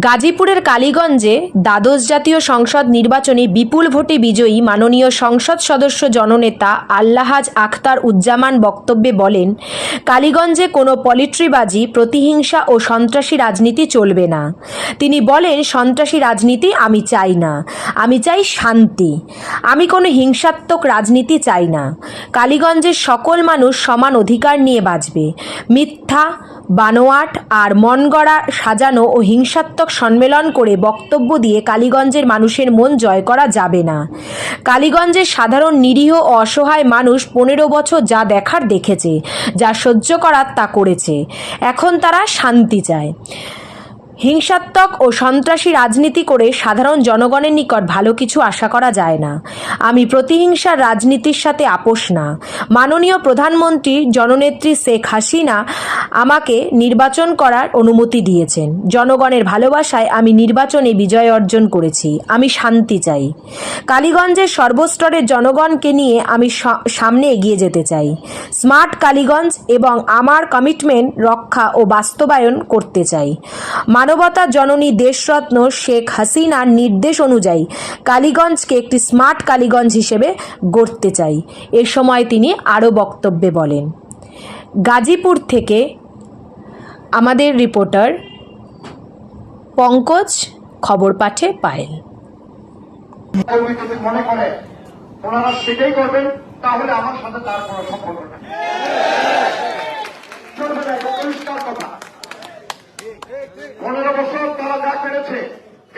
গাজীপুরের কালীগঞ্জে দ্বাদশ জাতীয় সংসদ নির্বাচনে বিপুল ভোটে বিজয়ী মাননীয় সংসদ সদস্য জননেতা আল্লাহাজ আখতার উজ্জামান বক্তব্যে বলেন, কালীগঞ্জে কোনো পলিট্রিবাজি, প্রতিহিংসা ও সন্ত্রাসী রাজনীতি চলবে না। তিনি বলেন, সন্ত্রাসী রাজনীতি আমি চাই না। আমি চাই শান্তি। আমি কোনো হিংসাত্মক রাজনীতি চাই না। কালীগঞ্জের সকল মানুষ সমান অধিকার নিয়ে বাঁচবে। মিথ্যা বানোয়াট আর মনগড়া সাজানো ও হিংসাত্মক সম্মেলন করে বক্তব্য দিয়ে কালীগঞ্জের মানুষের মন জয় করা যাবে না। কালীগঞ্জের সাধারণ নিরীহ ও অসহায় মানুষ পনেরো বছর যা দেখার দেখেছে, যা সহ্য করার তা করেছে। এখন তারা শান্তি চায়। হিংসাত্মক ও সন্ত্রাসী রাজনীতি করে সাধারণ জনগণের নিকট ভালো কিছু আশা করা যায় না। আমি প্রতিহিংসার রাজনীতির সাথে আপোষ না। মাননীয় প্রধানমন্ত্রী জননেত্রী শেখ হাসিনা আমাকে নির্বাচন করার অনুমতি দিয়েছেন। জনগণের ভালোবাসায় আমি নির্বাচনে বিজয় অর্জন করেছি। আমি শান্তি চাই। কালীগঞ্জের সর্বস্তরের জনগণকে নিয়ে আমি সামনে এগিয়ে যেতে চাই। স্মার্ট কালীগঞ্জ এবং আমার কমিটমেন্ট রক্ষা ও বাস্তবায়ন করতে চাই। মানবতা জননী দেশরত্ন শেখ হাসিনার নির্দেশ অনুযায়ী কালীগঞ্জকে একটি স্মার্ট কালীগঞ্জ হিসেবে গড়তে চাই। এ সময় তিনি আরও বক্তব্যে বলেন, গাজীপুর থেকে আমাদের রিপোর্টার পঙ্কজ খবর পাঠে পায়েল। ওনারা সেটাই করবেন, তাহলে আমার সাথে তার কোনো সম্পর্ক নেই চলবে না, এটা পরিষ্কার কথা পনেরো বছর তারা যা করেছে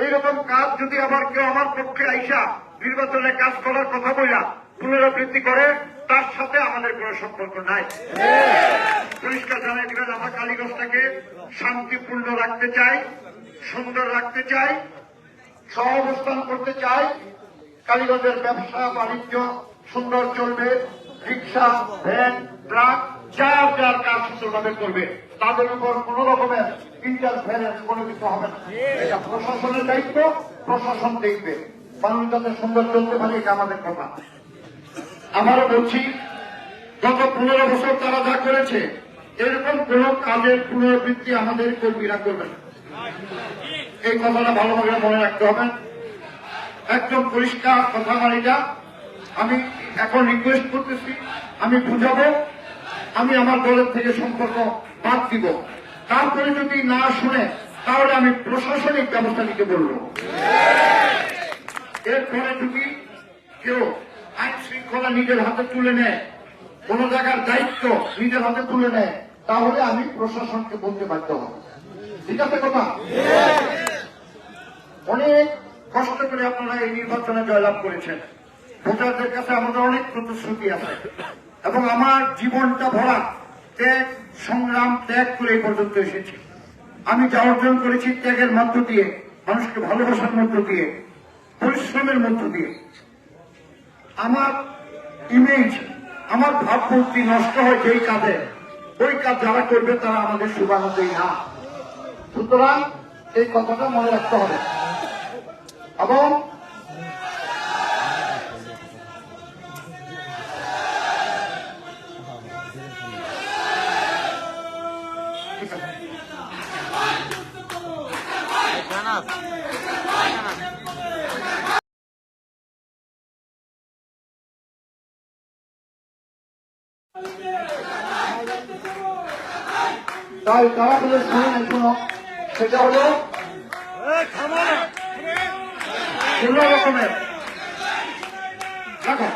এইরকম কাজ যদি আবার কেউ আমার পক্ষে আইসা নির্বাচনে কাজ করার কথা বইলা পুনরাবৃত্তি করে, তার সাথে আমাদের কোনো সম্পর্ক নাই। পরিষ্কার জানাই দিবেন আমরা কালীগঞ্জটাকে শান্তিপূর্ণ রাখতে চাই, সুন্দর রাখতে চাই, সহাবস্থান করতে চাই। কালীগঞ্জের ব্যবসা, বাণিজ্য, সুন্দর চলবে, রিক্সা, ভ্যান, ট্রাক যার যার কাজ সুন্দরভাবে করবে। তাদের উপর কোন রকমের ইন্টারফারেন্স কোনো কিছু হবে না। এটা প্রশাসনের দায়িত্ব, প্রশাসন দেখবে। মানুষ যাতে সুন্দর চলতে পারে, এটা আমাদের কথা। আমারও বলছি, গত পনেরো বছর তারা যা করেছে, এরকম কোন কাজের পুনরাবৃত্তি আমাদের কর্মীরা করবে না। এই কথাটা ভালোভাবে মনে রাখতে হবে। একদম পরিষ্কার কথা মানে যা আমি এখন রিকোয়েস্ট করতেছি, আমি বুঝাবো। আমি আমার দলের থেকে সম্পর্ক বাদ দিব। তারপরে যদি না শুনে, তাহলে আমি প্রশাসনিক ব্যবস্থা নিতে বলব। এরপরে যদি কেউ আইন শৃঙ্খলা নিজের হাতে তুলে নেয়, কোন জায়গার দায়িত্ব নিজের হাতে তুলে নেয়, তাহলে আমি প্রশাসনকে বলতে বাধ্য হব। ঠিক আছে কথা? অনেক কষ্ট করে আপনারা এই নির্বাচনে জয়লাভ করেছেন। ভোটারদের কাছে আমাদের অনেক প্রতিশ্রুতি আছে। এবং আমার জীবনটা ভরা ত্যাগ সংগ্রাম ত্যাগ করে এই পর্যন্ত এসেছি। আমি যা অর্জন করেছি ত্যাগের মধ্য দিয়ে, মানুষকে ভালোবাসার মধ্য দিয়ে, পরিশ্রমের মধ্য দিয়ে। আমার ইমেজ আমার ভাবমূর্তি নষ্ট হয় যেই কাজে, ওই কাজ যারা করবে তারা আমাদের শুভানুদেই না সুতরাং এই কথাটা মনে রাখতে হবে। এবং তাই তারা বলে শুনে নাই শোনো সেটা হলো কোন রকমের। রাখো।